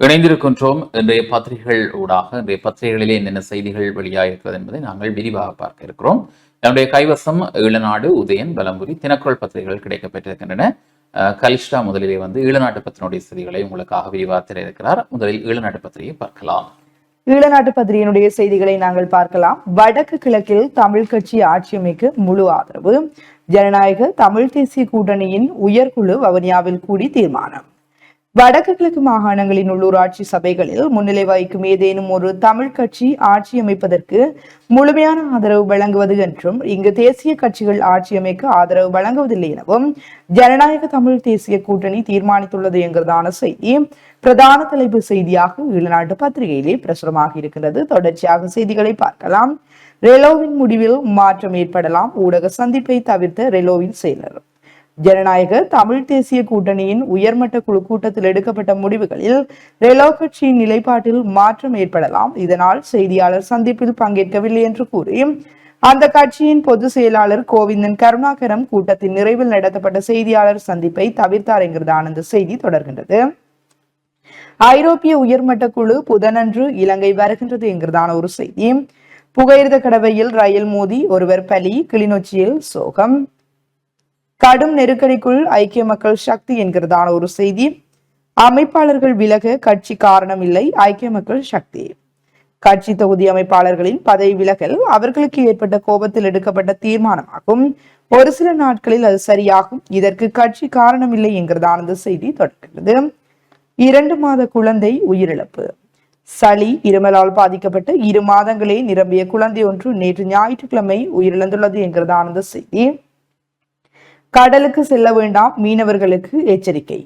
இணைந்திருக்கின்றோம். இன்றைய பத்திரிகைகள் ஊடாக இன்றைய பத்திரிகைகளிலே என்னென்ன செய்திகள் வெளியாகிறது என்பதை நாங்கள் விரிவாக பார்க்க இருக்கிறோம். நம்முடைய கைவசம் ஈழநாடு உதயன் பலம்புரி தினக்குரல் பத்திரிகைகள் கிடைக்கப்பெற்றிருக்கின்றன. அஹ், கலிஷ்டா முதலிலே வந்து ஈழநாட்டு பத்தினுடைய செய்திகளை உங்களுக்காக விரிவாக திர இருக்கிறார். முதலில் ஈழநாட்டு பத்திரிகையை பார்க்கலாம். ஈழநாட்டு பத்திரிகையினுடைய செய்திகளை நாங்கள் பார்க்கலாம். வடக்கு கிழக்கில் தமிழ் கட்சி ஆட்சியமைக்கு முழு ஆதரவு. ஜனநாயக தமிழ் தேசிய கூட்டணியின் உயர்குழு வவுனியாவில் கூடி தீர்மானம். வடக்கு கிழக்கு மாகாணங்களின் உள்ளூராட்சி சபைகளில் முன்னிலை வகிக்கும் ஏதேனும் ஒரு தமிழ் கட்சி ஆட்சி அமைப்பதற்கு முழுமையான ஆதரவு வழங்குவது என்றும் இங்கு தேசிய கட்சிகள் ஆட்சி அமைக்க ஆதரவு வழங்குவதில்லை எனவும் ஜனநாயக தமிழ் தேசிய கூட்டணி தீர்மானித்துள்ளது என்கிறதான செய்தி பிரதான தலைப்பு செய்தியாக ஈழநாட்டு பத்திரிகையிலே பிரசுரமாக இருக்கின்றது. தொடர்ச்சியாக செய்திகளை பார்க்கலாம். ரெலோவின் முடிவில் மாற்றம் ஏற்படலாம். ஊடக சந்திப்பை தவிர்த்த ரெலோவின் செயலர் ஜனநாயக தமிழ் தேசிய கூட்டணியின் உயர்மட்ட குழு கூட்டத்தில் எடுக்கப்பட்ட முடிவுகளில் ரெலோ கட்சியின் நிலைப்பாட்டில் மாற்றம் ஏற்படலாம். இதனால் செய்தியாளர் சந்திப்பில் பங்கேற்கவில்லை என்று கூறி அந்த கட்சியின் பொதுச் செயலாளர் கோவிந்தன் கருணாகரம் கூட்டத்தின் நிறைவில் நடத்தப்பட்ட செய்தியாளர் சந்திப்பை தவிர்த்தார் என்கிறதான அந்த செய்தி தொடர்கின்றது. ஐரோப்பிய உயர்மட்ட குழு புதனன்று இலங்கை வருகின்றது என்கிறதான ஒரு செய்தி. புகையிரத கடவையில் ரயில் மோதி ஒருவர் பலி கிளிநொச்சியில் சோகம். கடும் நெருக்கடிக்குள் ஐக்கிய மக்கள் சக்தி என்கிறதான ஒரு செய்தி. அமைப்பாளர்கள் விலக கட்சி காரணம் இல்லை ஐக்கிய மக்கள் சக்தி. கட்சி தொகுதி அமைப்பாளர்களின் பதவி விலகல் அவர்களுக்கு ஏற்பட்ட கோபத்தில் எடுக்கப்பட்ட தீர்மானமாகும். ஒரு சில நாட்களில் அது சரியாகும். இதற்கு கட்சி காரணமில்லை என்கிறதான அந்த செய்தி தொடர்கிறது. இரண்டு மாத குழந்தை உயிரிழப்பு. சளி இருமலால் பாதிக்கப்பட்ட இரு மாதங்களே நிரம்பிய குழந்தை ஒன்று நேற்று ஞாயிற்றுக்கிழமை உயிரிழந்துள்ளது என்கிறதான செய்தி. கடலுக்கு செல்ல வேண்டாம் மீனவர்களுக்கு எச்சரிக்கை.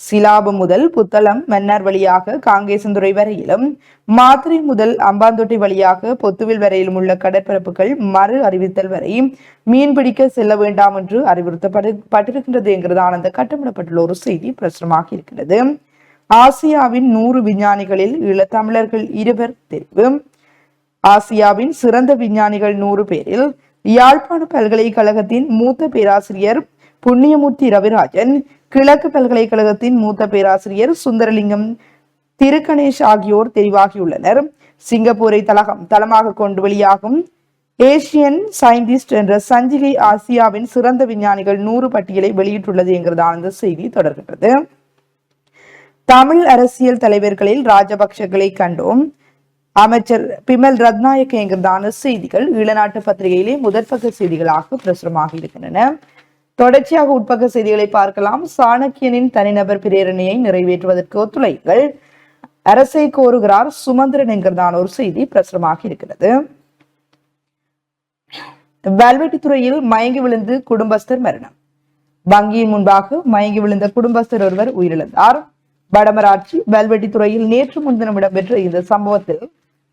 சிலாபம் முதல் புத்தளம் மன்னார் வழியாக காங்கேசந்துறை வரையிலும் மாத்திரை முதல் அம்பாந்தொட்டி வழியாக பொத்துவில் வரையிலும் உள்ள கடற்பரப்புகள் மறு அறிவித்தல் வரை மீன்பிடிக்க செல்ல வேண்டாம் என்று அறிவுறுத்தப்பட்டிருக்கின்றது என்கிறதான அந்த கட்டமிடப்பட்டுள்ள ஒரு செய்தி பிரசுரமாக இருக்கிறது ஆசியாவின் நூறு விஞ்ஞானிகளில் ஈழத்தமிழர்கள் இருவர் தெரிவு. ஆசியாவின் சிறந்த விஞ்ஞானிகள் நூறு பேரில் யாழ்ப்பாண பல்கலைக்கழகத்தின் மூத்த பேராசிரியர் புண்ணியமூர்த்தி ரவிராஜன் கிழக்கு பல்கலைக்கழகத்தின் மூத்த பேராசிரியர் சுந்தரலிங்கம் திருக்கணேஷ் ஆகியோர் தெரிவாகியுள்ளனர். சிங்கப்பூரை தலகம் தளமாக கொண்டு வெளியாகும் ஏசியன் சயின்டிஸ்ட் என்ற சஞ்சிகை ஆசியாவின் சிறந்த விஞ்ஞானிகள் நூறு பட்டியலை வெளியிட்டுள்ளது என்கிறதான இந்த செய்தி தொடர்கின்றது. தமிழ் அரசியல் தலைவர்களில் ராஜபக்சகளை கண்டோம். அமைச்சர் பிமல் ரத்நாயக்க செய்திகள் ஈழநாட்டு பத்திரிகையிலே முதற்பக்க செய்திகளாக பிரசுரமாக இருக்கின்றன. தொடர்ச்சியாக உட்பக்க செய்திகளை பார்க்கலாம். சாணக்கியனின் தனிநபர் பிரேரணையை நிறைவேற்றுவதற்கு ஒத்துழைங்கள் அரசை கோருகிறார் சுமந்திரன் என்கிறதான ஒரு செய்தி பிரசுரமாக இருக்கிறது. துறையில் மயங்கி விழுந்து குடும்பஸ்தர் மரணம். வங்கியின் முன்பாக மயங்கி விழுந்த குடும்பஸ்தர் ஒருவர் உயிரிழந்தார். வடமராட்சி துறையில் நேற்று முன்தினம் இடம்பெற்ற இந்த சம்பவத்தில்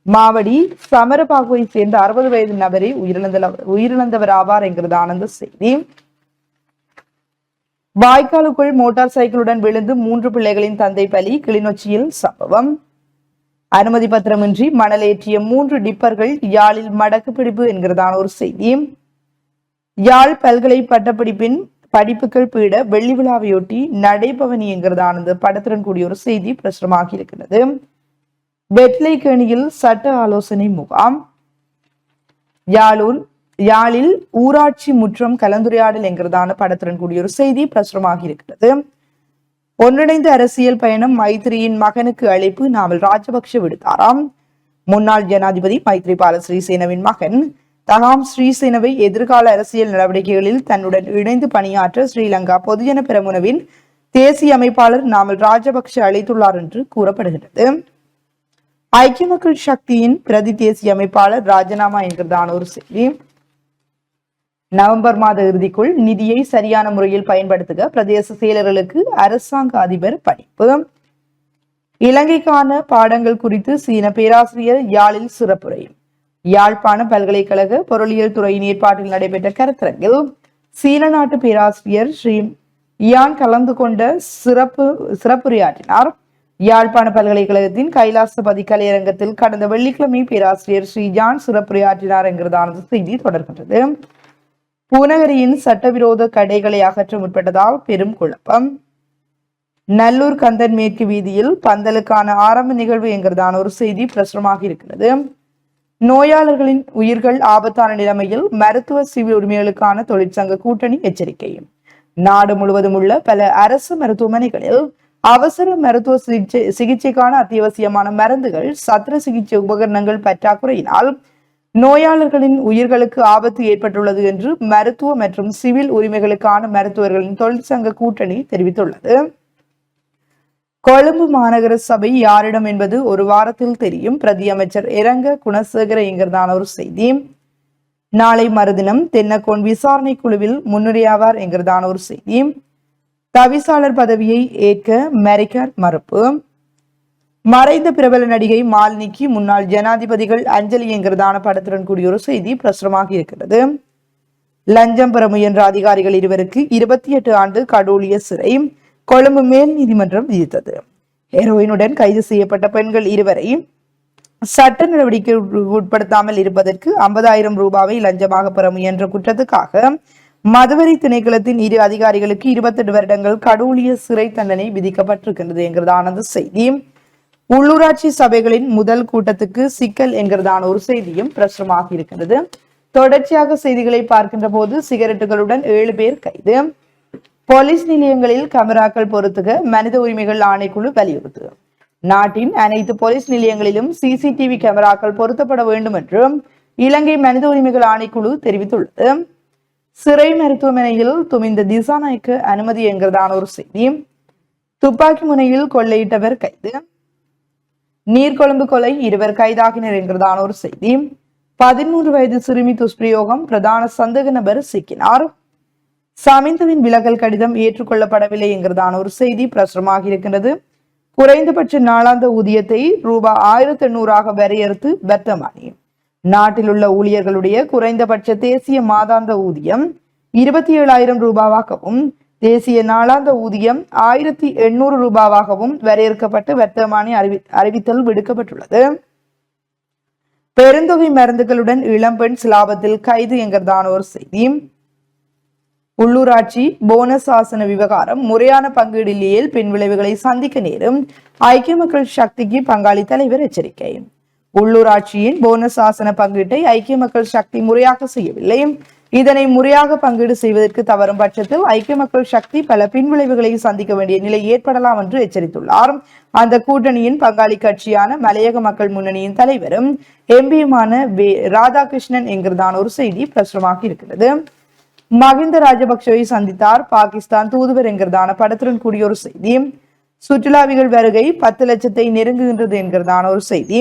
மாவடி சமரபாகுவை சேர்ந்த அறுபது வயது நபரை உயிரிழந்த உயிரிழந்தவர் ஆவார் என்கிறது ஆனந்த செய்தி. வாய்க்காலுக்குள் மோட்டார் சைக்கிளுடன் விழுந்து மூன்று பிள்ளைகளின் தந்தை பலி கிளிநொச்சியில் சம்பவம். அனுமதி பத்திரமின்றி மணல் ஏற்றிய மூன்று டிப்பர்கள் யாழில் மடக்கு பிடிப்பு என்கிறதான ஒரு செய்தி. யாழ் பல்கலை பட்டப்படிப்பின் படிப்புகள் பீட வெள்ளி விழாவையொட்டி நடைபவனி என்கிறதான படத்துடன் கூடிய ஒரு செய்தி பிரசுரமாகி இருக்கிறது வெட்லைக்கேணியில் சட்ட ஆலோசனை முகாம். யாழூர் யாழில் ஊராட்சி முற்றம் கலந்துரையாடல் என்கிறதான படத்துடன் கூடிய ஒரு செய்தி பிரசுரமாகி இருக்கிறது. ஒன்றிணைந்த அரசியல் பயணம் மைத்திரியின் மகனுக்கு அழைப்பு நாவல் ராஜபக்ஷ விடுத்தாராம். முன்னாள் ஜனாதிபதி மைத்ரிபால ஸ்ரீசேனவின் மகன். தகாம் ஸ்ரீசேனவை எதிர்கால அரசியல் நடவடிக்கைகளில் தன்னுடன் இணைந்து பணியாற்ற ஸ்ரீலங்கா பொதுஜன பெரமுனவின் தேசிய அமைப்பாளர் நாமல் ராஜபக்ஷ அழைத்துள்ளார் என்று கூறப்படுகிறது ஐக்கிய மக்கள் சக்தியின் பிரதி தேசிய அமைப்பாளர் ராஜினாமா என்கிறதான ஒரு செய்தி. நவம்பர் மாத இறுதிக்குள் நிதியை சரியான முறையில் பயன்படுத்துக பிரதேச செயலர்களுக்கு அரசாங்க அதிபர் பணிப்பு. இலங்கைக்கான பாடங்கள் குறித்து சீன பேராசிரியர் யாழில் சிறப்புரை. யாழ்ப்பாண பல்கலைக்கழக பொருளியல் துறையின் ஏற்பாட்டில் நடைபெற்ற கருத்தரங்கில் சீன நாட்டு பேராசிரியர் ஸ்ரீ இயான் கலந்து கொண்ட சிறப்பு சிறப்புரையாற்றினார். யாழ்ப்பாண பல்கலைக்கழகத்தின் கைலாசபதி கலையரங்கத்தில் கடந்த வெள்ளிக்கிழமை பேராசிரியர் ஸ்ரீஜான் சிறப்புரையாற்றினார் என்கிறதான செய்தி தொடர்கின்றது. பூநகரியின் சட்டவிரோத கடைகளை அகற்ற முற்பட்டதால் பெரும் குழப்பம். நல்லூர் கந்தன் மேற்கு வீதியில் பந்தலுக்கான ஆரம்ப நிகழ்வு என்கிறதான ஒரு செய்தி பிரசுரமாக இருக்கிறது. நோயாளர்களின் உயிர்கள் ஆபத்தான நிலைமையில் மருத்துவ சிவில் உரிமைகளுக்கான தொழிற்சங்க கூட்டணி எச்சரிக்கை நாடு முழுவதும் உள்ள பல அரசு மருத்துவமனைகளில் அவசர மருத்துவ சிகிச்சை சிகிச்சைக்கான அத்தியாவசியமான மருந்துகள் சத்திர சிகிச்சை உபகரணங்கள் பற்றாக்குறையினால் நோயாளர்களின் உயிர்களுக்கு ஆபத்து ஏற்பட்டுள்ளது என்று மருத்துவ மற்றும் சிவில் உரிமைகளுக்கான மருத்துவர்களின் தொழிற்சங்க கூட்டணி தெரிவித்துள்ளது. கொழும்பு மாநகர சபை யாரிடம் என்பது ஒரு வாரத்தில் தெரியும். பிரதி அமைச்சர் இரங்க குணசேகர என்கிறதான ஒரு செய்தி. நாளை மறுதினம் தென்னக்கோன் விசாரணை குழுவில் முன்னுரையாவார் என்கிறதான ஒரு செய்தி. தவிசாளர் பதவியை ஏற்க மெரிக்கர் மறுப்பு. மறைந்த பிரபல நடிகை மாலினிக்கு முன்னாள் ஜனாதிபதிகள் அஞ்சலி என்கிறதான படத்துடன் கூடிய ஒரு செய்தி பிரசுரமாக இருக்கிறது. லஞ்சம் பெற முயன்ற அதிகாரிகள் இருவருக்கு இருபத்தி எட்டு ஆண்டு கடூழிய சிறை கொழும்பு மேல் நீதிமன்றம் விதித்தது. ஹெரோயினுடன் கைது செய்யப்பட்ட பெண்கள் இருவரை சட்ட நடவடிக்கை உட்படுத்தாமல் இருப்பதற்கு ஐம்பதாயிரம் ரூபாவை லஞ்சமாக பெற முயன்ற குற்றத்துக்காக மதுவரி திணைக்களத்தின் இரு அதிகாரிகளுக்கு இருபத்தெட்டு வருடங்கள் கடூழிய சிறை தண்டனை விதிக்கப்பட்டிருக்கின்றது என்கிறதான செய்தி. உள்ளூராட்சி சபைகளின் முதல் கூட்டத்துக்கு சிக்கல் என்கிறதான ஒரு செய்தியும் பிரசுரமாக இருக்கின்றது. தொடர்ச்சியாக செய்திகளை பார்க்கின்ற போது சிகரெட்டுகளுடன் ஏழு பேர் கைது. போலீஸ் நிலையங்களில் கேமராக்கள் பொருத்துக மனித உரிமைகள் ஆணைக்குழு வலியுறுத்து. நாட்டின் அனைத்து போலீஸ் நிலையங்களிலும் சிசிடிவி கேமராக்கள் பொருத்தப்பட வேண்டும் என்றும் இலங்கை மனித உரிமைகள் ஆணைக்குழு தெரிவித்துள்ளது. சிறை மருத்துவமனையில் துமிந்த திசாநாய்க்கு அனுமதி என்கிறதான ஒரு செய்தி துப்பாக்கி முனையில் கொள்ளையிட்டவர் கைது நீர்கொழும்பு கொலை இருவர் கைதாகினர் என்கிறதான ஒரு செய்தி பதிமூன்று வயது சிறுமி துஷ்பிரயோகம் பிரதான சந்தேக நபர் சிக்கினார். சமிந்தவின் விலகல் கடிதம் ஏற்றுக்கொள்ளப்படவில்லை என்கிறதான ஒரு செய்தி பிரசுரமாக இருக்கின்றது. குறைந்தபட்ச நாளாந்த ஊதியத்தை ரூபாய் ஆயிரத்தி எண்ணூறாக வரையறுத்து வர்த்தமானி நாட்டில் உள்ள ஊழியர்களுடைய குறைந்தபட்ச தேசிய மாதாந்த ஊதியம் இருபத்தி ஏழாயிரம் ரூபாவாகவும் தேசிய நாளாந்த ஊதியம் ஆயிரத்தி எண்ணூறு ரூபாவாகவும் வரையறுக்கப்பட்டு வர்த்தமானி அறிவி அறிவித்தல் விடுக்கப்பட்டுள்ளது. பெருந்தொகை மருந்துகளுடன் இளம்பெண் சிலாபத்தில் கைது என்கிறதான ஒரு செய்தி. உள்ளூராட்சி போனஸ் ஆசன விவகாரம் முறையான பங்கீடு இல்லையில் பின்விளைவுகளை சந்திக்க நேரும். ஐக்கிய மக்கள் சக்திக்கு பங்காளி தலைவர் எச்சரிக்கை. உள்ளூராட்சியின் போனஸ் ஆசன பங்கீட்டை ஐக்கிய மக்கள் சக்தி முறையாக செய்யவில்லை. இதனை முறையாக பங்கீடு செய்வதற்கு தவறும் பட்சத்தில் ஐக்கிய மக்கள் சக்தி பல பின்விளைவுகளை சந்திக்க வேண்டிய நிலை ஏற்படலாம் என்று எச்சரித்துள்ளார். அந்த கூட்டணியின் பங்காளி கட்சியான மலையக மக்கள் முன்னணியின் தலைவரும் எம்பியுமான வே ராதாகிருஷ்ணன் என்கிறதான ஒரு செய்தி பிரசுரமாக இருக்கிறது. மகிந்த ராஜபக்சவை சந்தித்தார் பாகிஸ்தான் தூதுவர் என்கிறதான படத்துடன் கூடிய ஒரு செய்தி. சுற்றுலாவிகள் வருகை பத்து லட்சத்தை நெருங்குகின்றது என்கிறதான ஒரு செய்தி.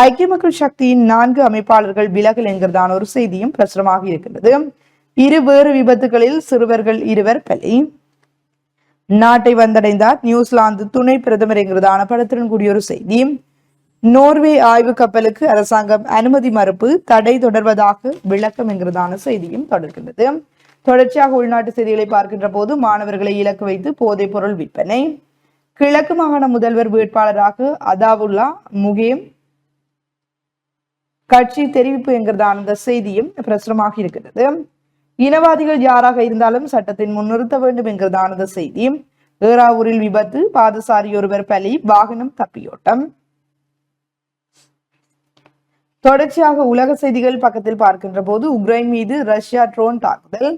ஐக்கிய மக்கள் சக்தியின் நான்கு அமைப்பாளர்கள் விலகல் என்கிறதான ஒரு செய்தியும் பிரசுரமாக இருக்கின்றது. இரு வேறு விபத்துகளில் சிறுவர்கள் இருவர் பலி. நாட்டை வந்தடைந்தார் நியூசிலாந்து துணை பிரதமர் என்கிறதான படத்துடன் கூடிய ஒரு செய்தி. நோர்வே ஆய்வு கப்பலுக்கு அரசாங்கம் அனுமதி மறுப்பு தடை தொடர்வதாக விளக்கம் என்கிறதான செய்தியும் தொடர்கின்றது. தொடர்ச்சியாக உள்நாட்டு செய்திகளை பார்க்கின்ற போது மாணவர்களை இலக்கு வைத்து போதைப் பொருள் விற்பனை. கிழக்கு மாகாண முதல்வர் வேட்பாளராக அதாவுல்லா முகேம் கட்சி தெரிவிப்பு என்கிறதான அந்த செய்தியும் பிரசுரமாக இருக்கிறது. இனவாதிகள் யாராக இருந்தாலும் சட்டத்தின் முன் நிறுத்த வேண்டும் என்கிறதான அந்த செய்தி ஏறாவூரில் விபத்து பாதசாரி ஒருவர் பலி வாகனம் தப்பியோட்டம். தொடர்ச்சியாக உலக செய்திகள் பக்கத்தில் பார்க்கின்ற போது உக்ரைன் மீது ரஷ்யா ட்ரோன் தாக்குதல்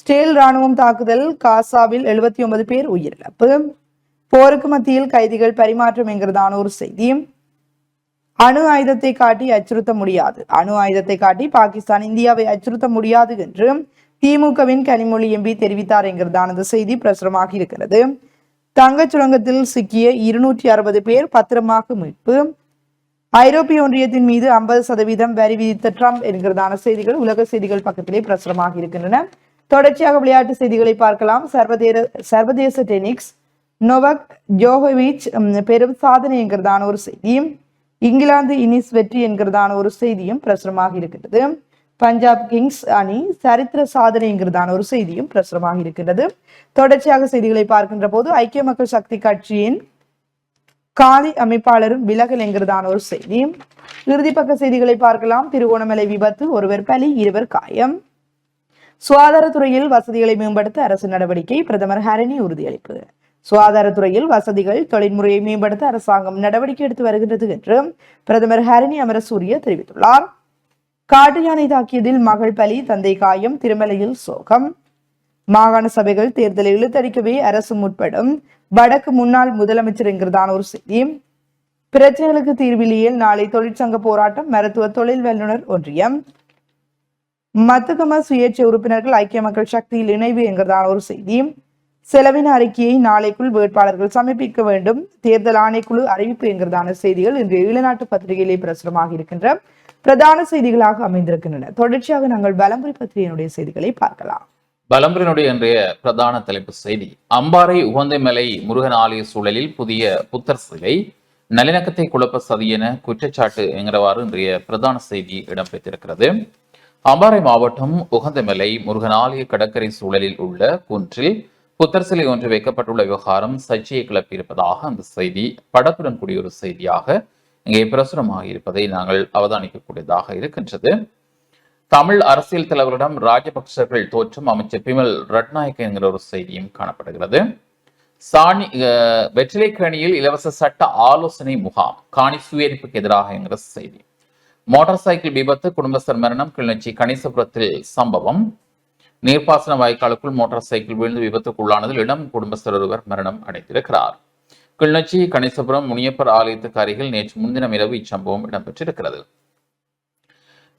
ஸ்டேல் ராணுவம் தாக்குதல் காசாவில் எழுபத்தி ஒன்பது பேர் உயிரிழப்பு. போருக்கு மத்தியில் கைதிகள் பரிமாற்றம் என்கிறதான ஒரு செய்தியும் அணு ஆயுதத்தை காட்டி அச்சுறுத்த முடியாது. அணு ஆயுதத்தை காட்டி பாகிஸ்தான் இந்தியாவை அச்சுறுத்த முடியாது என்று திமுகவின் கனிமொழி எம்பி தெரிவித்தார் என்கிறதான அந்த செய்தி பிரசுரமாக இருக்கிறது. தங்கச் சுரங்கத்தில் சிக்கிய இருநூற்றி அறுபது பேர் பத்திரமாக மீட்பு. ஐரோப்பிய ஒன்றியத்தின் மீது ஐம்பது சதவீதம் வரி விதித்த ட்ரம்ப் என்கிறதான செய்திகள் உலக செய்திகள் பக்கத்திலே பிரசுரமாக இருக்கின்றன. தொடர்ச்சியாக விளையாட்டு செய்திகளை பார்க்கலாம். சர்வதேச சர்வதேச டெனிக்ஸ் நொவக் ஜோகோவிச் பெரும் சாதனை என்கிறதான ஒரு செய்தியும் இங்கிலாந்து இனிஸ் வெற்றி என்கிறதான ஒரு செய்தியும் பிரசுரமாக இருக்கிறது பஞ்சாப் கிங்ஸ் அணி சரித்திர சாதனைங்கிறதான ஒரு செய்தியும் பிரசுரமாக இருக்கிறது தொடர்ச்சியாக செய்திகளை பார்க்கின்ற போது ஐக்கிய மக்கள் சக்தி கட்சியின் காலி அமைப்பாளரும் விலகல் என்கிறதான ஒரு செய்தி. இறுதி பக்க செய்திகளை பார்க்கலாம். திருகோணமலை விபத்து ஒருவர் பலி இருவர் காயம். சுகாதாரத்துறையில் வசதிகளை மேம்படுத்த அரசு நடவடிக்கை பிரதமர் ஹரணி உறுதியளிப்பு. சுகாதாரத்துறையில் வசதிகள் தொழில்முறையை மேம்படுத்த அரசாங்கம் நடவடிக்கை எடுத்து வருகின்றது என்று பிரதமர் ஹரணி அமரசூரிய தெரிவித்துள்ளார். காட்டு யானை தாக்கியதில் மகள் பலி தந்தை காயம் திருமலையில் சோகம். மாகாண சபைகள் தேர்தலை இழுத்தடிக்கவே அரசு முற்படும். வடக்கு முன்னாள் முதலமைச்சர் என்கிறதான ஒரு செய்தி. பிரச்சனைகளுக்கு தீர்விலேயே நாளை தொழிற்சங்க போராட்டம் மருத்துவ தொழில் வல்லுநர் ஒன்றியம். மத்துகம சுயேட்சை உறுப்பினர்கள் ஐக்கிய மக்கள் சக்தியில் இணைவு என்கிறதான ஒரு செய்தி. செலவின அறிக்கையை நாளைக்குள் வேட்பாளர்கள் சமர்ப்பிக்க வேண்டும். தேர்தல் ஆணைக்குழு அறிவிப்பு என்கிறதான செய்திகள் இன்று ஈழநாட்டு பத்திரிகையிலே பிரசுரமாக இருக்கின்ற பிரதான செய்திகளாக அமைந்திருக்கின்றன. தொடர்ச்சியாக நாங்கள் பலம்புரி பத்திரிகையினுடைய செய்திகளை பார்க்கலாம். பலம்பரினுடைய இன்றைய பிரதான தலைப்பு செய்தி அம்பாறை உகந்தைமலை முருகன் ஆலய சூழலில் புதிய புத்தர் சிலை நல்லிணக்கத்தை குழப்ப சதி என குற்றச்சாட்டு என்கிறவாறு இன்றைய பிரதான செய்தி இடம்பெற்றிருக்கிறது. அம்பாறை மாவட்டம் உகந்தமலை முருகன் ஆலய கடற்கரை சூழலில் உள்ள குன்றில் புத்தர் சிலை ஒன்று வைக்கப்பட்டுள்ள விவகாரம் சர்ச்சையை கிளப்பியிருப்பதாக அந்த செய்தி படத்துடன் கூடிய ஒரு செய்தியாக இங்கே பிரசுரமாக இருப்பதை நாங்கள் அவதானிக்கக்கூடியதாக இருக்கின்றது. தமிழ் அரசியல் தலைவரிடம் ராஜபக்சர்கள் தோற்றம் அமைச்சர் பிமல் ரட்நாயக் என்கிற ஒரு செய்தியும் காணப்படுகிறது. சாணி அஹ், இலவச சட்ட ஆலோசனை முகாம் காணி சுயரிப்புக்கு எதிராக என்கிற செய்தி. மோட்டார் சைக்கிள் விபத்து குடும்பஸ்தர் மரணம் கிளிநொச்சி கணிசபுரத்தில் சம்பவம். நீர்ப்பாசன வாய்க்காலுக்குள் மோட்டார் சைக்கிள் விழுந்து விபத்துக்குள்ளானதில் இளம் குடும்பஸ்தர் ஒருவர் மரணம் அடைந்திருக்கிறார். கிளிநொச்சி கணிசபுரம் முனியப்பர் ஆலயத்துக்கு அருகில் நேற்று முன்தினம் இரவு இச்சம்பவம் இடம்பெற்றிருக்கிறது.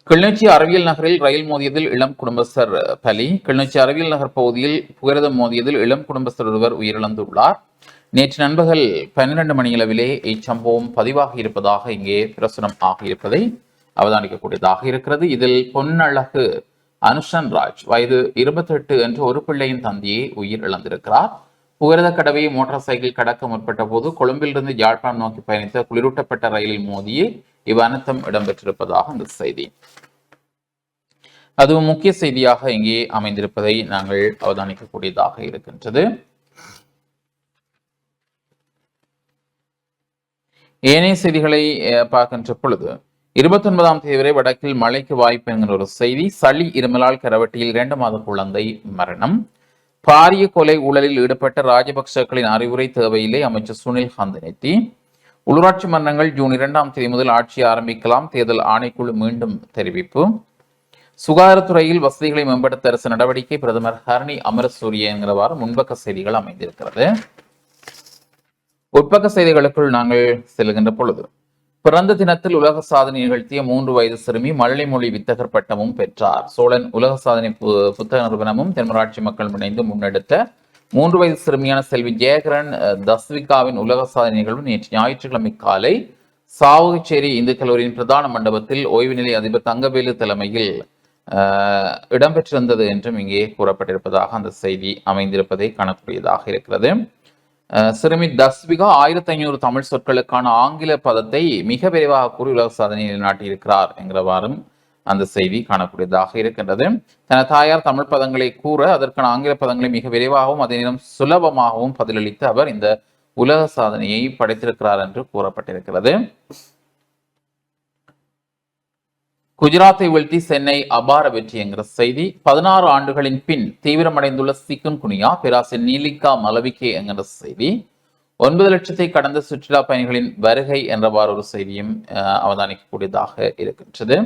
கிளிநொச்சி அறிவியல் நகரில் ரயில் மோதியதில் இளம் குடும்பஸ்தர் பலி. கிளிநொச்சி அறிவியல் நகர் பகுதியில் புகரதம் மோதியதில் இளம் குடும்பஸ்தர் ஒருவர் உயிரிழந்துள்ளார். நேற்று நண்பகல் பன்னிரண்டு மணியளவிலே இச்சம்பவம் பதிவாகி இருப்பதாக இங்கே பிரசுரம் ஆகியிருப்பதை அவதானிக்கக்கூடியதாக இருக்கிறது. இதில் பொன்னழகு அனுஷன் ராஜ் வயது இருபத்தெட்டு என்ற ஒரு பிள்ளையின் தந்தையை உயிர் இழந்திருக்கிறார். புகரத கடவை மோட்டார் சைக்கிள் கடக்க முற்பட்ட போது கொழும்பிலிருந்து யாழ்ப்பாணம் நோக்கி பயணித்த குளிரூட்டப்பட்ட ரயிலில் மோதி இவ்வனத்தம் இடம்பெற்றிருப்பதாக அந்த செய்தி. அதுவும் முக்கிய செய்தியாக இங்கே அமைந்திருப்பதை நாங்கள் அவதானிக்கக்கூடியதாக இருக்கின்றது. ஏனைய செய்திகளை அஹ், பார்க்கின்ற பொழுது இருபத்தி ஒன்பதாம் தேதி வரை வடக்கில் மழைக்கு வாய்ப்பு என்கிற ஒரு செய்தி. சளி இருமலால் கரவட்டியில் இரண்டு மாத குழந்தை மரணம். பாரிய கொலை ஊழலில் ஈடுபட்ட ராஜபக்சக்களின் அறிவுரை தேவையில்லை அமைச்சர் சுனில் ஹந்தனெத்தி உள்ளூராட்சி மன்றங்கள் ஜூன் இரண்டாம் தேதி முதல் ஆட்சி ஆரம்பிக்கலாம். தேர்தல் ஆணைக்குழு மீண்டும் தெரிவிப்பு. சுகாதாரத்துறையில் வசதிகளை மேம்படுத்த அரசு நடவடிக்கை. பிரதமர் ஹரணி அமரசூரிய என்கிறவாறு முன்பக்க செய்திகள் அமைந்திருக்கிறது. உட்பக்க செய்திகளுக்குள் நாங்கள் செல்கின்ற பொழுது பிறந்த தினத்தில் உலக சாதனை நிகழ்த்திய மூன்று வயது சிறுமி மழலை மொழி வித்தகர் பட்டமும் பெற்றார். சோழன் உலக சாதனை பு- புத்தக நிறுவனமும் தென்மராட்சி மக்கள் இணைந்து முன்னெடுத்த மூன்று வயது சிறுமியான செல்வி ஜெயகரன் தஸ்விகாவின் உலக சாதனை நிகழ்வு நேற்று ஞாயிற்றுக்கிழமை காலை சாவகச்சேரி இந்து கல்லூரியின் பிரதான மண்டபத்தில் ஓய்வு நிலை அதிபர் தங்கவேலு தலைமையில் இடம்பெற்றிருந்தது என்றும் இங்கே கூறப்பட்டிருப்பதாக அந்த செய்தி அமைந்திருப்பதை காணக்கூடியதாக இருக்கிறது. சிறுமி தஸ்விகா ஆயிரத்தி ஐநூறு தமிழ் சொற்களுக்கான ஆங்கில பதத்தை மிக விரைவாக கூறி உலக சாதனையில் நாட்டியிருக்கிறார் என்கிறவாறும் அந்த செய்தி காணக்கூடியதாக இருக்கின்றது. தனது தாயார் தமிழ் பதங்களை கூற அதற்கான ஆங்கில பதங்களை மிக விரைவாகவும் அதே நேரம் சுலபமாகவும் பதிலளித்து அவர் இந்த உலக சாதனையை படைத்திருக்கிறார் என்று கூறப்பட்டிருக்கிறது. குஜராத்தை வீழ்த்தி சென்னை அபார வெற்றி என்கிற செய்தி. பதினாறு ஆண்டுகளின் பின் தீவிரமடைந்துள்ள சிக்குன் குனியா பேராசிரியர் நீலிகா மலவிக்கே என்கிற செய்தி. ஒன்பது லட்சத்தை கடந்த சுற்றுலா பயணிகளின் வருகை என்றவாறு ஒரு செய்தியும் அவதானிக்கக்கூடியதாக இருக்கின்றது.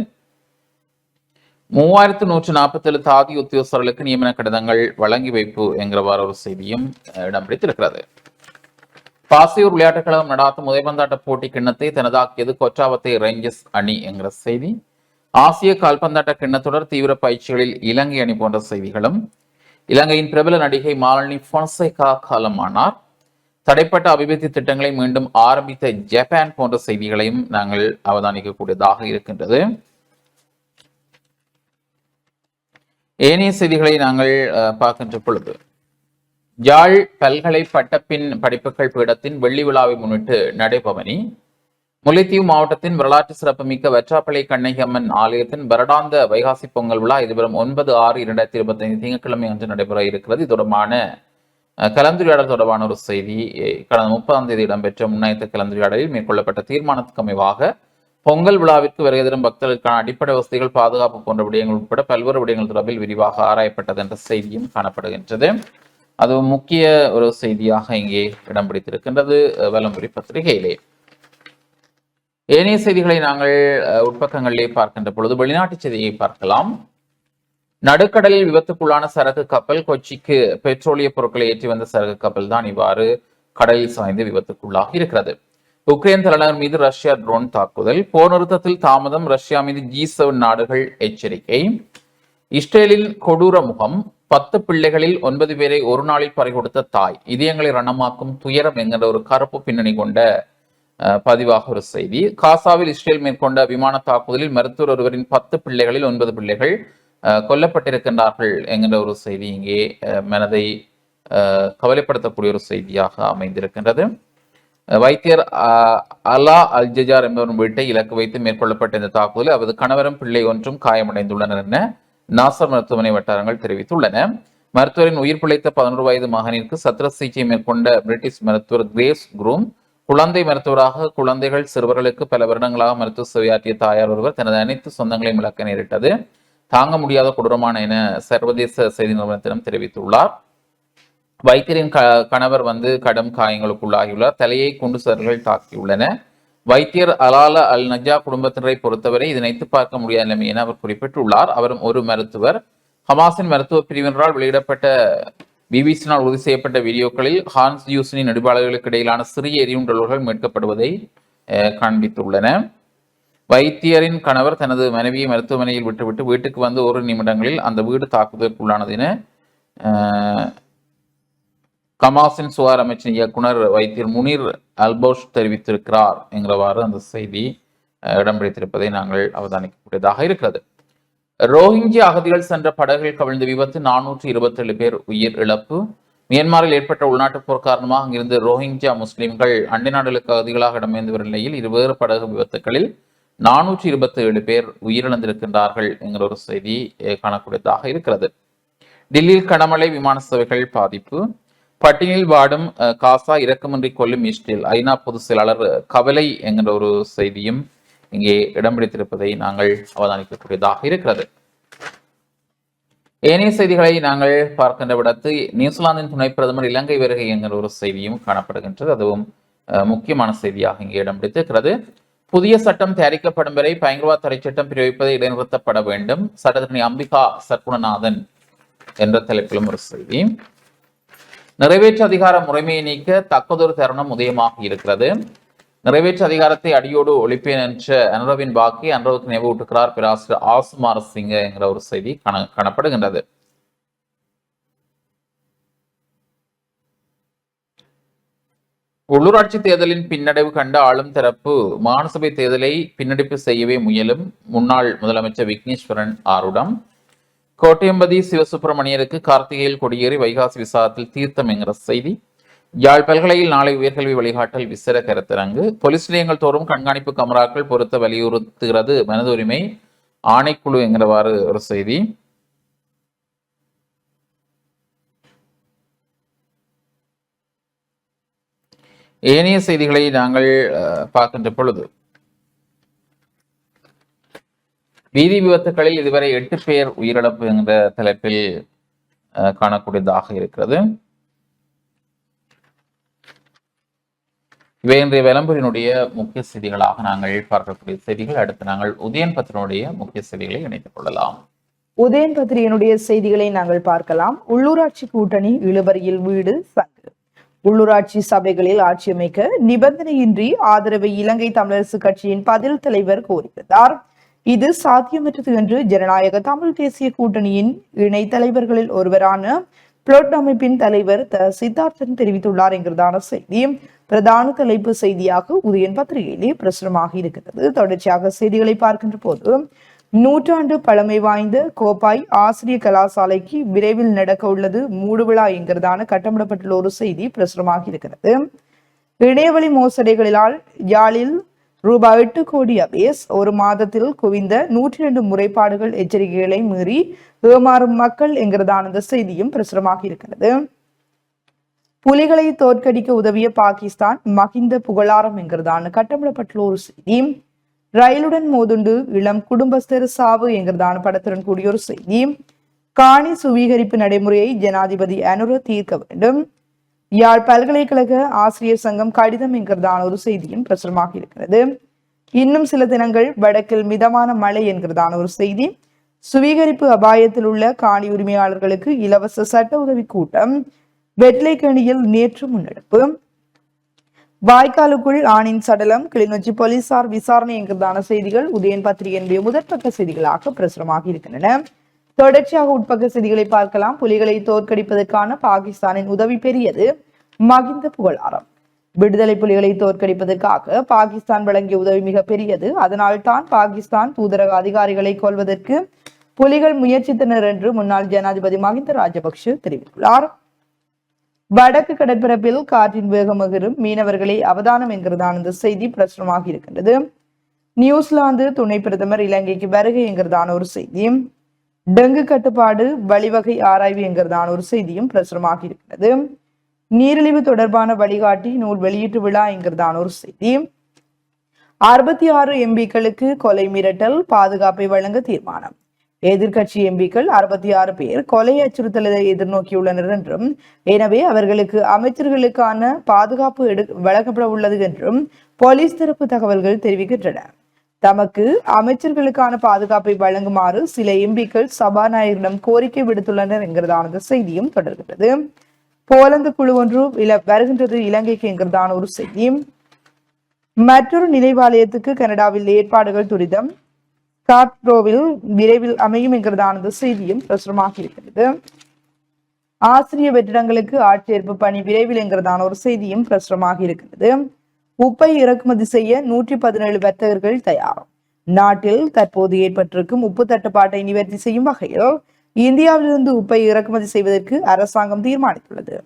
மூவாயிரத்து நூற்று நாற்பத்தேழு தாதி உத்தியோகஸ்தர்களுக்கு நியமன கடிதங்கள் வழங்கி வைப்பு என்கிறவாறு ஒரு செய்தியும் இடம் பிடித்திருக்கிறது. பாசியூர் விளையாட்டுக் கழகம் நடாத்தும் உதைபந்தாட்ட போட்டி கிண்ணத்தை தனதாக்கியது கொற்றாவத்தை ரேஞ்சர்ஸ் அணி என்கிற செய்தி. ஆசிய கால்பந்தாட்ட கிண்ணத்தொடர் தீவிர பயிற்சிகளில் இலங்கை அணி போன்ற செய்திகளும் இலங்கையின் பிரபல நடிகை மாலினி பொன்சேகா காலமானார். தடைப்பட்ட அபிவிருத்தி திட்டங்களை மீண்டும் ஆரம்பித்த ஜப்பான் போன்ற செய்திகளையும் நாங்கள் அவதானிக்கக்கூடியதாக இருக்கின்றது. ஏனைய செய்திகளை நாங்கள் அஹ், பார்க்கின்ற பொழுது யாழ் பல்கலை பட்டப்பின் படிப்புகள் பீடத்தின் வெள்ளி விழாவை முன்னிட்டு நடைபவனி முல்லைத்தீவு மாவட்டத்தின் வரலாற்று சிறப்புமிக்க வெற்றாப்பள்ளி கண்ணகியம்மன் ஆலயத்தின் வருடாந்த வைகாசி பொங்கல் விழா எதிர்வரும் ஒன்பது ஆறு இரண்டாயிரத்தி இருபத்தி ஐந்து திங்கட்கிழமை அன்று நடைபெற இருக்கிறது. இது தொடர்பான கலந்துரையாடல் தொடர்பான ஒரு செய்தி. கடந்த முப்பதாம் தேதி இடம்பெற்ற முன்னாயத்த கலந்துரையாடலில் மேற்கொள்ளப்பட்ட தீர்மானத்துக்கு அமைவாக பொங்கல் விழாவிற்கு வருகை தரும் பக்தர்களுக்கான அடிப்படை வசதிகள் பாதுகாப்பு போன்ற விடயங்கள் உட்பட பல்வேறு விடயங்கள் தொடர்பில் விரிவாக ஆராயப்பட்டது என்ற செய்தியும் காணப்படுகின்றது. அது முக்கிய ஒரு செய்தியாக இங்கே இடம் பிடித்திருக்கின்றது வலம்புரி பத்திரிகையிலே. ஏனைய செய்திகளை நாங்கள் உட்பக்கங்களிலே பார்க்கின்ற பொழுது வெளிநாட்டு செய்தியை பார்க்கலாம். நடுக்கடலில் விபத்துக்குள்ளான சரக்கு கப்பல் கொச்சிக்கு பெட்ரோலிய பொருட்களை ஏற்றி வந்த சரக்கு கப்பல் தான் இவ்வாறு கடலில் சாய்ந்து விபத்துக்குள்ளாக இருக்கிறது. உக்ரைன் தலைநகர் மீது ரஷ்யா ட்ரோன் தாக்குதல். போர் நிறுத்தத்தில் தாமதம். ரஷ்யா மீது ஜி செவன் நாடுகள் எச்சரிக்கை. இஸ்ரேலின் கொடூர முகம். பத்து பிள்ளைகளில் ஒன்பது பேரை ஒரு நாளில் பறிகொடுத்த தாய். இதயங்களை ரணமாக்கும் துயரம் என்கிற ஒரு கருப்பு பின்னணி கொண்ட பதிவாக ஒரு செய்தி. காசாவில் இஸ்ரேல் மேற்கொண்ட விமான தாக்குதலில் மருத்துவர் ஒருவரின் பத்து பிள்ளைகளில் ஒன்பது பிள்ளைகள் கொல்லப்பட்டிருக்கின்றார்கள் என்கின்ற ஒரு செய்தி இங்கே மனதை கவலைப்படுத்தக்கூடிய ஒரு செய்தியாக அமைந்திருக்கின்றது. வைத்தியர் அலா அல் ஜஜார் என்பவரின் வீட்டை இலக்கு வைத்து மேற்கொள்ளப்பட்ட இந்த தாக்குதலில் அவரது கணவரும் பிள்ளை ஒன்றும் காயமடைந்துள்ளனர் என நாசர் மருத்துவமனை வட்டாரங்கள் தெரிவித்துள்ளன. மருத்துவரின் உயிர் பிழைத்த பதினோரு வயது மகனிற்கு சத்திர சிகிச்சை மேற்கொண்ட பிரிட்டிஷ் மருத்துவர் கிரேஸ் குரூம் குழந்தை மருத்துவராக குழந்தைகள் சிறுவர்களுக்கு பல வருடங்களாக மருத்துவ சேவையாற்றிய தாயார் ஒருவர் தனது அனைத்து சொந்தங்களையும் இழக்க நேரிட்டது. தாங்க முடியாத கொடூரமான என சர்வதேச செய்தி நிறுவனத்திடம் தெரிவித்துள்ளார். வைத்தியரின் க கணவர் வந்து கடும் காயங்களுக்குள்ளாகியுள்ளார். தலையை குண்டு சர்கள் தாக்கியுள்ளன. வைத்தியர் அலால அல் நஜா குடும்பத்தினரை பொறுத்தவரை இதை நினைத்து பார்க்க முடியாத நிலைமை என அவர் குறிப்பிட்டுள்ளார். அவரும் ஒரு மருத்துவர். ஹமாஸின் மருத்துவ பிரிவினரால் வெளியிடப்பட்ட பிபிசியினால் உறுதி செய்யப்பட்ட வீடியோக்களில் ஹான்ஸ் யூசனின் நெடுபாளர்களுக்கு இடையிலான சிறிய எரியுண்டல்கள் மீட்கப்படுவதை காண்பித்துள்ளன. வைத்தியரின் கணவர் தனது மனைவியை மருத்துவமனையில் விட்டுவிட்டு வீட்டுக்கு வந்து ஒரு நிமிடங்களில் அந்த வீடு தாக்குதலுக்குள்ளானது என கமாசின் சுவார் சுகார் அமைச்சின் இயக்குனர் வைத்தியர் முனீர் அல்போஷ் தெரிவித்திருக்கிறார் என்கிறவாறு அந்த செய்தி இடம்பிடித்திருப்பதை இடம் பிடித்திருப்பதை நாங்கள் அவதானிக்கக்கூடியதாக இருக்கிறது. ரோஹிங்கிய அகதிகள் சென்ற படகுகள் கவிழ்ந்த விபத்து நானூற்றி இருபத்தேழு பேர் உயிர் இழப்பு மியான்மரில் ஏற்பட்ட உள்நாட்டுப் போர் காரணமாக அங்கிருந்து ரோஹிங்கியா முஸ்லிம்கள் அண்டை நாடுகளுக்கு அகதிகளாக இடம்பெயர்ந்து வரும் நிலையில் இருவேறு படகு விபத்துகளில் நானூற்றி இருபத்தி ஏழு பேர் உயிரிழந்திருக்கின்றார்கள் என்கிற ஒரு செய்தி காணக்கூடியதாக இருக்கிறது. டில்லியில் கனமழை விமான சேவைகள் பாதிப்பு. பட்டியலில் வாடும் காசா இறக்கமின்றி கொல்லும் இஸ்ரேல் ஐநா பொதுச் செயலாளர் கவலை என்கிற ஒரு செய்தியும் இங்கே இடம் பிடித்திருப்பதை நாங்கள் அவதானிக்கக்கூடியதாக இருக்கிறது. ஏனைய செய்திகளை நாங்கள் பார்க்கின்ற விடத்து நியூசிலாந்தின் துணை பிரதமர் இலங்கை வருகை என்கிற ஒரு செய்தியும் காணப்படுகின்றது. அதுவும் முக்கியமான செய்தியாக இங்கே இடம் பிடித்திருக்கிறது. புதிய சட்டம் தயாரிக்கப்படும் வரை பயங்கரவாத தடை சட்டம் பிரிவிப்பதை இடைநிறுத்தப்பட வேண்டும். சட்டத்தினை அம்பிகா சர்க்குணநாதன் என்ற தலைப்பிலும் ஒரு செய்தி. நிறைவேற்று அதிகார முறைமையை நீக்க தக்கதொரு தருணம் உதயமாக இருக்கிறது. நிறைவேற்று அதிகாரத்தை அடியோடு ஒழிப்பேன் என்ற அனுரவின் வாக்கை அனுரவுக்கு நினைவூட்டுகிறார் பேராசிரியர் ஆசுமார் சிங் என்கிற ஒரு செய்தி காண காணப்படுகின்றது. உள்ளூராட்சி தேர்தலின் பின்னடைவு கண்ட ஆளும் தரப்பு மாநசபை தேர்தலை பின்னடைப்பு செய்யவே முயலும் முன்னாள் முதலமைச்சர் விக்னேஸ்வரன் ஆருடம். கோட்டையம்பதி சிவசுப்பிரமணியருக்கு கார்த்திகையில் கொடியேறி வைகாசி விசாரத்தில் தீர்த்தம் என்கிற செய்தி. யாழ் பல்கலையில் நாளை உயர்கல்வி வழிகாட்டல் விசேட கருத்தரங்கு. போலீஸ் நிலையங்கள் தோறும் கண்காணிப்பு கமராக்கள் பொருத்த வலியுறுத்துகிறது மனது உரிமை ஆணைக்குழு என்கிறவாறு ஒரு செய்தி. ஏனைய செய்திகளை நாங்கள் பார்க்கின்ற பொழுது. வீதி விபத்துகளில் இதுவரை எட்டு பேர் உயிரிழப்பு என்ற தலைப்பில் காணக்கூடியதாக இருக்கிறது. இவை இன்றைய விளம்பரினுடைய முக்கிய செய்திகளாக நாங்கள் பார்க்கக்கூடிய செய்திகள். அடுத்து நாங்கள் உதயன் பத்திரனுடைய முக்கிய செய்திகளை இணைத்துக் கொள்ளலாம். உதயன் பத்திரிகையினுடைய செய்திகளை நாங்கள் பார்க்கலாம். உள்ளூராட்சி கூட்டணி இழுவரியில் வீடு சங்கு. உள்ளூராட்சி சபைகளில் ஆட்சி அமைக்க நிபந்தனையின்றி ஆதரவை இலங்கை தமிழரசு கட்சியின் பதில் தலைவர் கோரியிருந்தார் இது சாத்தியமற்றது என்று ஜனநாயக தமிழ் தேசிய கூட்டணியின் இணை தலைவர்களில் ஒருவரான புளொட் அமைப்பின் தலைவர் த. சித்தார்த்தன் தெரிவித்துள்ளார் என்கிறதான செய்தி பிரதான தலைப்பு செய்தியாக உதயன் பத்திரிகையிலே பிரசுரமாக இருக்கிறது தொடர்ச்சியாக செய்திகளை பார்க்கின்ற போது நூற்றாண்டு பழமை வாய்ந்த கோப்பாய் ஆசிரிய கலாசாலைக்கு விரைவில் நடக்க உள்ளது மூடுவிழா என்கிறதான கட்டமிடப்பட்டுள்ள ஒரு செய்தி பிரசுரமாக இருக்கிறது இணையவழி மோசடிகளினால் யாழில் ரூபாய் எட்டு கோடி அபேஸ். ஒரு மாதத்தில் குவிந்த நூற்றி ரெண்டு முறைப்பாடுகள் எச்சரிக்கைகளை மீறி ஏமாறும் மக்கள் என்கிறதான இந்த செய்தியும் பிரசுரமாக இருக்கிறது புலிகளை தோற்கடிக்க உதவிய பாகிஸ்தான் மகிந்த புகழாரம் என்கிறதான கட்டமிடப்பட்டுள்ள ஒரு செய்தி. ரயிலுடன் மோதுண்டு இளம் குடும்பஸ்தர் சாவு என்கிறதான படத்துடன் கூடிய ஒரு செய்தி. காணி சுவீகரிப்பு நடைமுறையை ஜனாதிபதி அனுர தீர்க்க வேண்டும். யாழ் பல்கலைக்கழக ஆசிரியர் சங்கம் கடிதம் என்கிறதான ஒரு செய்தியும் பிரசுரமாக இருக்கிறது. இன்னும் சில தினங்கள் வடக்கில் மிதமான மழை என்கிறதான ஒரு செய்தி. சுவீகரிப்பு அபாயத்தில் உள்ள காணி உரிமையாளர்களுக்கு இலவச சட்ட உதவி கூட்டம். வெட்லைக்கணியில் நேற்று முன்னெடுப்பு. வாய்க்காலுக்குள் ஆணின் சடலம் கிளிநொச்சி போலீசார் விசாரணை என்கிறதான செய்திகள் உதயன் பத்திரிகையினுடைய முதற்பக்க செய்திகளாக பிரசுரமாக இருக்கின்றன. தொடர்ச்சியாக உட்பக்க செய்திகளை பார்க்கலாம். புலிகளை தோற்கடிப்பதற்கான பாகிஸ்தானின் உதவி பெரியது. மகிந்த புகழாரம். விடுதலை புலிகளை தோற்கடிப்பதற்காக பாகிஸ்தான் வழங்கிய உதவி மிக பெரியது. அதனால் தான் பாகிஸ்தான் தூதரக அதிகாரிகளை கொள்வதற்கு புலிகள் முயற்சித்தனர் என்று முன்னாள் ஜனாதிபதி மகிந்த ராஜபக்ஷ தெரிவித்துள்ளார். வடக்கு கடற்பரப்பில் காற்றின் வேகம் எகிரும் மீனவர்களை அவதானம் என்கிறதான இந்த செய்தி பிரசுரமாக இருக்கின்றது. நியூசிலாந்து துணை பிரதமர் இலங்கைக்கு வருகை என்கிறதான ஒரு செய்தி. டெங்கு கட்டுப்பாடு வழிவகை ஆராய்வு என்கிறதான ஒரு செய்தியும் பிரசுரமாக இருக்கிறது நீரிழிவு தொடர்பான வழிகாட்டி நூல் வெளியீட்டு விழா என்கிறதான ஒரு செய்தி. அறுபத்தி ஆறு எம்பிக்களுக்கு கொலை மிரட்டல் பாதுகாப்பை வழங்க தீர்மானம். எதிர்க்கட்சி எம்பிக்கள் அறுபத்தி ஆறு பேர் கொலை அச்சுறுத்தலை எதிர்நோக்கியுள்ளனர் என்றும் எனவே அவர்களுக்கு அமைச்சர்களுக்கான பாதுகாப்பு எடு வழங்கப்பட உள்ளது என்றும் போலீஸ் தரப்பு தகவல்கள் தெரிவிக்கின்றன. தமக்கு அமைச்சர்களுக்கான பாதுகாப்பை வழங்குமாறு சில எம்பிக்கள் சபாநாயகரிடம் கோரிக்கை விடுத்துள்ளனர் என்கிறதான செய்தியும் தொடர்கிறது போலந்து குழு ஒன்று இல வருகின்றது இலங்கைக்கு என்கிறதான ஒரு செய்தி. மற்றொரு நினைவாலயத்துக்கு கனடாவில் ஏற்பாடுகள் துரிதம். காட்ரோவில் விரைவில் அமையும் என்கிறதான செய்தியும் பிரசுரமாக இருக்கிறது. ஆசிரிய வெற்றிடங்களுக்கு ஆட்சேர்ப்பு பணி விரைவில் என்கிறதான ஒரு செய்தியும் பிரசுரமாக இருக்கிறது. உப்பை இறக்குமதி செய்ய நூற்றி பதினேழு வர்த்தகர்கள் தயார். நாட்டில் தற்போது ஏற்பட்டிருக்கும் உப்பு தட்டுப்பாட்டை நிவர்த்தி செய்யும் வகையில் இந்தியாவிலிருந்து உப்பை இறக்குமதி செய்வதற்கு அரசாங்கம் தீர்மானித்துள்ளது.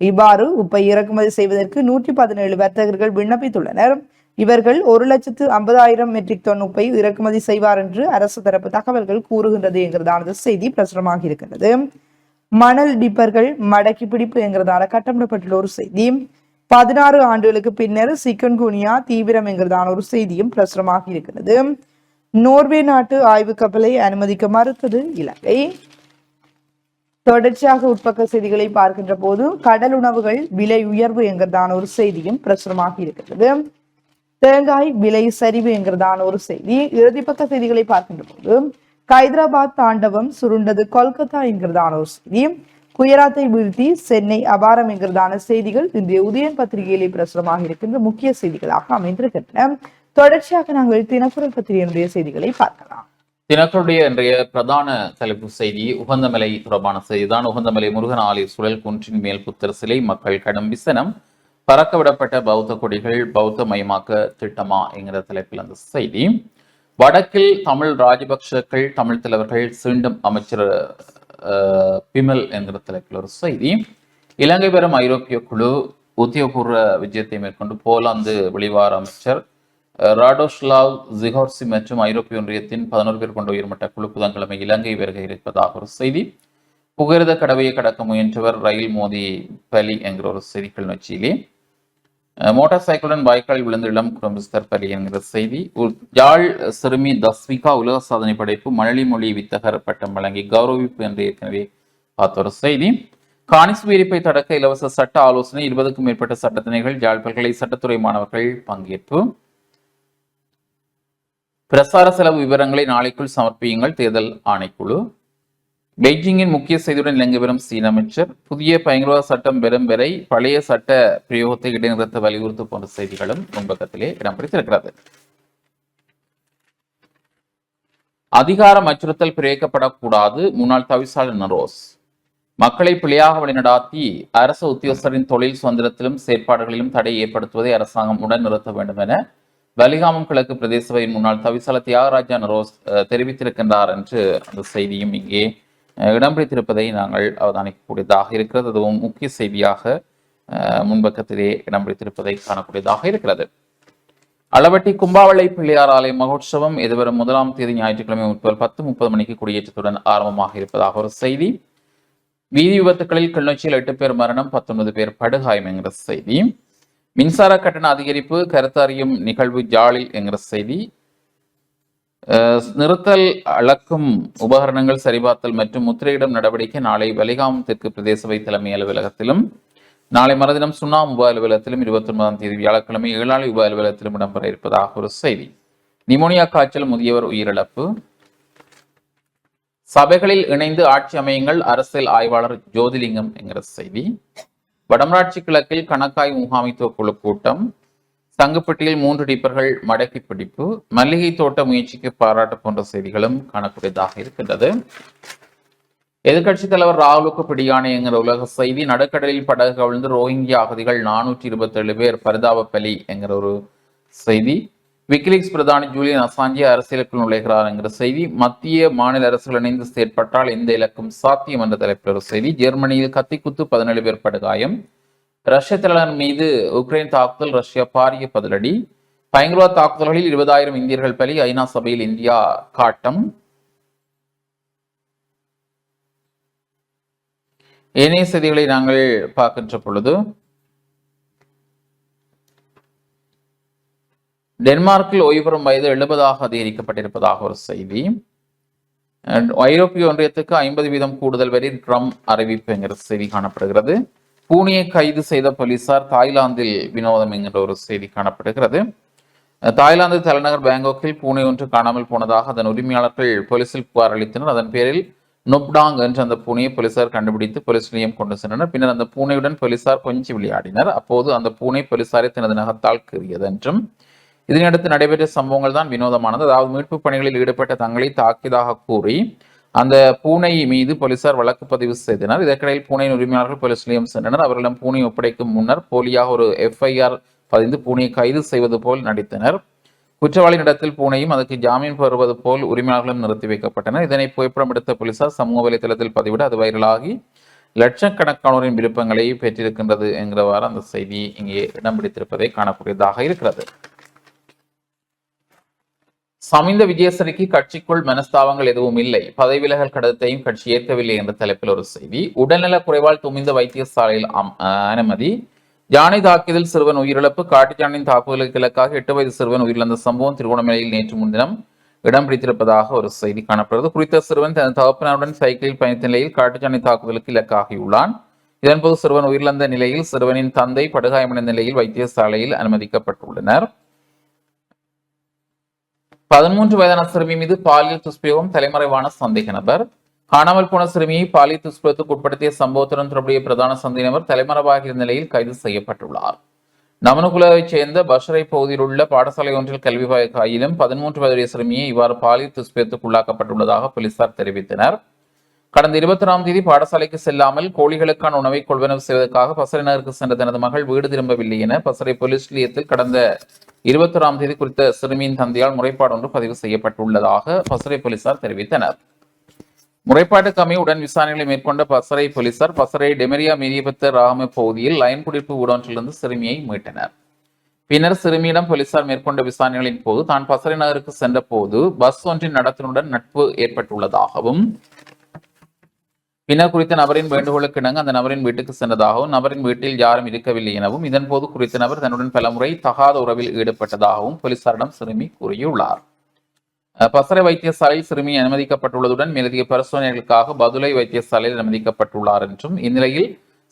இவ்வாறு உப்பை இறக்குமதி செய்வதற்கு நூற்றி பதினேழு வர்த்தகர்கள் விண்ணப்பித்துள்ளனர். இவர்கள் ஒரு லட்சத்து ஐம்பதாயிரம் மெட்ரிக் டன் உப்பை இறக்குமதி செய்வார் என்று அரசு தரப்பு தகவல்கள் கூறுகின்றது என்கிறதானது செய்தி பிரசுரமாக இருக்கின்றது. மணல் டிப்பர்கள் மடக்கி பிடிப்பு என்கிறதான கட்டமிடப்பட்டுள்ள ஒரு செய்தி. பதினாறு ஆண்டுகளுக்கு பின்னர் சிக்கன்குனியா தீவிரம் என்கிறதான ஒரு செய்தியும் பிரசுரமாக இருக்கிறது நோர்வே நாட்டு ஆய்வு கப்பலை அனுமதிக்க மறுத்தது இலங்கை. தொடர்ச்சியாக உட்பக்க செய்திகளை பார்க்கின்ற போது கடல் உணவுகள் விலை உயர்வு என்கிறதான ஒரு செய்தியும் பிரசுரமாக இருக்கிறது தேங்காய் விலை சரிவு என்கிறதான ஒரு செய்தி. இறுதிப்பக்க செய்திகளை பார்க்கின்ற போது ஹைதராபாத் தாண்டவம் சுருண்டது கொல்கத்தா என்கிறதான ஒரு செய்தி. குயராத்தை வீழ்த்தி சென்னை அபாரம் என்கிறதான செய்திகள் இன்றைய உதயன் பத்திரிகையிலே பிரசுரமாக இருக்கின்ற முக்கிய செய்திகளாக அமைந்திருக்கின்றன. தொடர்ச்சியாக நாங்கள் தினக்குரல் பத்திரிகையினுடைய செய்திகளை பார்க்கலாம். தினக்குடைய இன்றைய பிரதான தலைப்பு செய்தி உகந்தமலை தொடர்பான செய்திதான். உகந்தமலை முருகன் ஆலய சுழல் குன்றின் மேல் புத்தர் சிலை மக்கள் கடும் விசனம் பறக்கவிடப்பட்ட பௌத்த கொடிகள் பௌத்த மயமாக்க திட்டமா என்கிற தலைப்பில் அந்த செய்தி. வடக்கில் தமிழ் ராஜபக்ஷக்கள் தமிழ் தலைவர்கள் சீண்டும் அமைச்சர் பிமல் என்கிற தலைப்பில் ஒரு செய்தி. இலங்கை பெறும் ஐரோப்பிய குழு உத்தியோகபூர்வ விஜயத்தை மேற்கொண்டு போலாந்து வெளிவார அமைச்சர் ராடோஸ்லாவ் ஜிஹோர்சி மற்றும் ஐரோப்பிய ஒன்றியத்தின் பதினோரு பேர் கொண்ட உயர்மட்ட குழு புதன்கிழமை இலங்கை வருகை இருப்பதாக ஒரு செய்தி. புகிரத கடவையை கடக்க முயன்றவர் ரயில் மோதி பலி என்கிற ஒரு செய்தி நொச்சியிலே. மோட்டார் சைக்கிளுடன் வாய்க்கால் விழுந்து இளம் குடும்பஸ்தர் பலி என்கிற செய்தி. யாழ் சிறுமி தஸ்விகா உலக சாதனை படைப்பு மணலி மொழி வித்தகர் பட்டம் வழங்கி கௌரவிப்பு என்று ஏற்கனவே பார்த்த ஒரு செய்தி. காணிஸ் வீரிப்பை தடுக்க இலவச சட்ட ஆலோசனை இருபதுக்கும் மேற்பட்ட சட்டத்தினைகள் யாழ் பல்கலை சட்டத்துறை மாணவர்கள் பங்கேற்பு. பிரசார செலவு விவரங்களை நாளைக்குள் சமர்ப்பியுங்கள் தேர்தல் ஆணைக்குழு. பெய்ஜிங்கின் முக்கிய செய்தியுடன் இலங்கை வரும் சீன அமைச்சர் புதிய பயங்கரவாத சட்டம் பெறும் வரை பழைய சட்ட பிரயோகத்தை இடைநிறுத்த வலியுறுத்து போன்ற செய்திகளும் முன்பக்கத்திலே இடம் பிடித்திருக்கிறது. அதிகாரம் அச்சுறுத்தல் பிரயோகிக்கப்படக்கூடாது முன்னாள் தவிசாளர் நரோஸ். மக்களை பிழையாக வழிநடாத்தி அரசு உத்தியோகஸ்தரின் தொழில் சுதந்திரத்திலும் செயற்பாடுகளிலும் தடை ஏற்படுத்துவதை அரசாங்கம் உடன் நிறுத்த வேண்டும் என வலிகாமம் கிழக்கு பிரதேசவையின் முன்னாள் தவிசாளர் தியாகராஜா நரோஸ் தெரிவித்திருக்கின்றார் என்று அந்த செய்தியும் இங்கே இடம் பிடித்திருப்பதை நாங்கள் அவதானிக்கக்கூடியதாக இருக்கிறது. அதுவும் முக்கிய செய்தியாக முன்பக்கத்திலே இடம் பிடித்திருப்பதை காணக்கூடியதாக இருக்கிறது. அளவட்டி கும்பாவளை பிள்ளையார் ஆலய மகோற்சவம் எதிர்வரும் முதலாம் தேதி ஞாயிற்றுக்கிழமை முற்பகல் பத்து முப்பது மணிக்கு குடியேற்றத்துடன் ஆரம்பமாக இருப்பதாக ஒரு செய்தி. வீதி விபத்துகளில் கிளிநொச்சியில் எட்டு பேர் மரணம் பத்தொன்பது பேர் படுகாயம் என்கிற செய்தி. மின்சார கட்டண அதிகரிப்பு கருத்தறியும் நிகழ்வு ஜாலில் என்கிற செய்தி. நிறுத்தல் அளக்கும் உபகரணங்கள் சரிபார்த்தல் மற்றும் முத்திரையிடும் நடவடிக்கை நாளை வலிகாம் தெற்கு பிரதேச சபை தலைமை அலுவலகத்திலும் நாளை மறுதினம் சுண்ணாம் உப அலுவலகத்திலும் இருபத்தி ஒன்பதாம் தேதி வியாழக்கிழமை ஏழாளி உப அலுவலகத்திலும் இடம்பெற இருப்பதாக ஒரு செய்தி. நிமோனியா காய்ச்சல் முதியவர் உயிரிழப்பு. சபைகளில் இணைந்து ஆட்சி அமையுங்கள் அரசியல் ஆய்வாளர் ஜோதிலிங்கம் என்கிற செய்தி. வடமராட்சி கிழக்கில் கணக்காய் முகாமைத்துவ குழு கூட்டம். தங்குப்பட்டியில் மூன்று டிப்பர்கள் மடக்கி பிடிப்பு மல்லிகை தோட்ட முயற்சிக்கு பாராட்டு போன்ற செய்திகளும் காணக்கூடியதாக இருக்கின்றது. எதிர்க்கட்சித் தலைவர் ராகுலுக்கு பிடியானை என்கிற உலக செய்தி நடுக்கடலில் படகு கவிழ்ந்து ரோஹிங்கியா அகதிகள் நானூற்றி இருபத்தேழு பேர் பரிதாப பலி என்கிற ஒரு செய்தி. விக்கிலீக்ஸ் பிரதானி ஜூலியன் அசாஞ்சி அரசியலுக்குள் நுழைகிறார் என்கிற செய்தி. மத்திய மாநில அரசுகள் இணைந்து செயற்பட்டால் இந்த இலக்கும் சாத்தியம் என்ற தலைப்பில் ஒரு செய்தி. ஜெர்மனியில் கத்திக்குத்து பதினேழு பேர் படுகாயம். ரஷ்ய தலைநகர் மீது உக்ரைன் தாக்குதல் ரஷ்யா பாரிய பதிலடி. பயங்கரவாத தாக்குதல்களில் இருபதாயிரம் இந்தியர்கள் பலி. ஐநா சபையில் இந்தியா காட்டம். ஏனைய செய்திகளை நாங்கள் பார்க்கின்ற பொழுது டென்மார்க்கில் ஓய்வு பெறும் வயது எழுபதாக அதிகரிக்கப்பட்டிருப்பதாக ஒரு செய்தி. ஐரோப்பிய ஒன்றியத்துக்கு ஐம்பது வீதம் கூடுதல் வரி ட்ரம் அறிவிப்பு என்கிற செய்தி காணப்படுகிறது. பூனியை கைது செய்த போலீசார் தாய்லாந்தில் வினோதம் என்கின்ற ஒரு செய்தி காணப்படுகிறது. தாய்லாந்து தலைநகர் பேங்காக்கில் பூனை ஒன்று காணாமல் போனதாக அதன் உரிமையாளர்கள் போலீசில் புகார் அளித்தனர். அதன் பேரில் நொப்டாங் என்ற அந்த பூனையை போலீசார் கண்டுபிடித்து போலீஸ் நிலையம் கொண்டு சென்றனர். பின்னர் அந்த பூனையுடன் போலீசார் கொஞ்சி விளையாடினர். அப்போது அந்த பூனை போலீசாரை தனது நகத்தால் கீறியது என்றும் இதனையடுத்து நடைபெற்ற சம்பவங்கள் தான் வினோதமானது. அதாவது மீட்பு பணிகளில் ஈடுபட்ட தங்களை தாக்கியதாக கூறி அந்த பூனை மீது போலீசார் வழக்கு பதிவு செய்தனர். இதற்கிடையில் பூனையின் உரிமையாளர்கள் போலீஸ் நிலையம் சென்றனர். அவர்களிடம் பூனை ஒப்படைக்கும் முன்னர் போலியாக ஒரு எஃப்ஐஆர் பதிந்து பூனையை கைது செய்வது போல் நடித்தனர். குற்றவாளியின் இடத்தில் பூனையும் அதற்கு ஜாமீன் பெறுவது போல் உரிமையாளர்களும் நிறுத்தி வைக்கப்பட்டனர். இதனை புகைப்படம் எடுத்த போலீசார் சமூக வலைதளத்தில் பதிவிட அது வைரலாகி லட்சக்கணக்கானோரின் விருப்பங்களை பெற்றிருக்கின்றது என்கிறவாறு அந்த செய்தி இங்கே இடம் பிடித்திருப்பதை காணக்கூடியதாக இருக்கிறது. சமிந்த விஜயசரிக்கு கட்சிக்குள் மனஸ்தாபங்கள் எதுவும் இல்லை. பதவி விலகல் கடிதத்தையும் கட்சி ஏற்கவில்லை என்ற தலைப்பில் ஒரு செய்தி. உடல்நல குறைவால் துமிந்த வைத்தியசாலையில் அனுமதி. யானை தாக்குதல் சிறுவன் உயிரிழப்பு. காட்டுச்சானின் தாக்குதலுக்கு இலக்காக எட்டு வயது சிறுவன் உயிரிழந்த சம்பவம் திருகோணமலையில் நேற்று முன்தினம் இடம் பிடித்திருப்பதாக ஒரு செய்தி காணப்படுகிறது. குறித்த சிறுவன் தனது தகப்பனருடன் சைக்கிளில் பயணித்த நிலையில் காட்டுச்சாணி தாக்குதலுக்கு இலக்காகியுள்ளான். இதன்போது சிறுவன் உயிரிழந்த நிலையில் சிறுவனின் தந்தை படுகாயமடைந்த நிலையில் வைத்தியசாலையில் அனுமதிக்கப்பட்டுள்ளனர். பதிமூன்று வயதான சிறுமி மீது பாலியல் துஷ்பிரயோகம் தலைமறைவான சந்தேக நபர். காணாமல் போன சிறுமியை பாலியல் துஷ்பிரயத்துக்கு உட்படுத்திய சம்பவத்துடன் தொடர்புடைய பிரதான சந்தேக நபர் தலைமறைவாக இருந்த நிலையில் கைது செய்யப்பட்டுள்ளார். நமனுகுலாவைச் சேர்ந்த பஷரை பகுதியில் உள்ள பாடசாலை ஒன்றில் கல்வி வாயிலும் பதிமூன்று வயதுடைய சிறுமியை இவ்வாறு பாலியல் துஷ்பிரயத்துக்கு உள்ளாக்கப்பட்டுள்ளதாக போலீசார் தெரிவித்தனர். கடந்த இருபத்தி ஒன்றாம் தேதி பாடசாலைக்கு செல்லாமல் கோழிகளுக்கான உணவை கொள்வனவு செய்வதற்காக பசறை நகருக்கு சென்ற தனது மகள் வீடு திரும்பவில்லை என பசறை போலீஸ் நிலையத்தில் கடந்த இருபத்தி ஒன்றாம் தேதி குறித்த சிறுமியின் தந்தையால் முறைப்பாடு ஒன்று பதிவு செய்யப்பட்டுள்ளதாக பசறை போலீசார் தெரிவித்தனர். முறைப்பாட்டுக்கு அமைய உடன் விசாரணைகளை மேற்கொண்ட பசறை போலீசார் பசறை டெமரியா மீரியபத்த ராகம பகுதியில் லைன் குடியிருப்பு ஊடகத்திலிருந்து சிறுமியை மீட்டனர். பின்னர் சிறுமியிடம் போலீசார் மேற்கொண்ட விசாரணைகளின் போது தான் பசறை நகருக்கு சென்ற போது பஸ் ஒன்றின் நடத்தினுடன் நட்பு ஏற்பட்டுள்ளதாகவும் பின்னர் குறித்த நபரின் வேண்டுகோளுக்கு இணங்க அந்த நபரின் வீட்டுக்கு சென்றதாகவும் நபரின் வீட்டில் யாரும் இருக்கவில்லை எனவும் இதன்போது குறித்த நபர் தன்னுடன் பலமுறை தகாத உறவில் ஈடுபட்டதாகவும் போலீசாரிடம் சிறுமி கூறியுள்ளார். பசறை வைத்தியசாலையில் சிறுமி அனுமதிக்கப்பட்டுள்ளதுடன் மேலதிக பரிசோதனைகளுக்காக பதுளை வைத்தியசாலையில் அனுமதிக்கப்பட்டுள்ளார் என்றும் இந்நிலையில்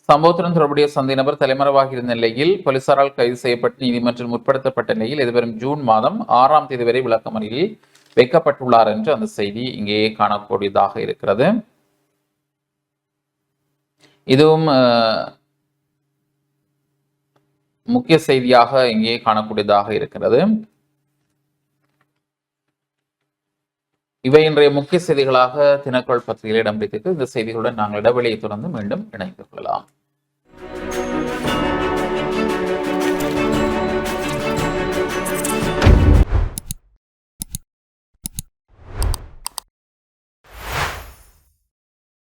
சம்பவத்துடன் தொடர்புடைய சந்தை நபர் தலைமறைவாக இருந்த நிலையில் போலீசாரால் கைது செய்யப்பட்டு நீதிமன்றம் முற்படுத்தப்பட்ட நிலையில் எதிர்வரும் ஜூன் மாதம் ஆறாம் தேதி வரை விளக்கமறியில் வைக்கப்பட்டுள்ளார் என்று அந்த செய்தி இங்கே காணக்கூடியதாக இருக்கிறது. இதுவும் முக்கிய செய்தியாக இங்கே காணக்கூடியதாக இருக்கிறது. இவை இன்றைய முக்கிய செய்திகளாக தினக்கோள் பத்திரிகையில் இடம் இந்த செய்திகளுடன் நாங்கள் இடைவெளியை தொடர்ந்து மீண்டும் இணைந்து கொள்ளலாம்.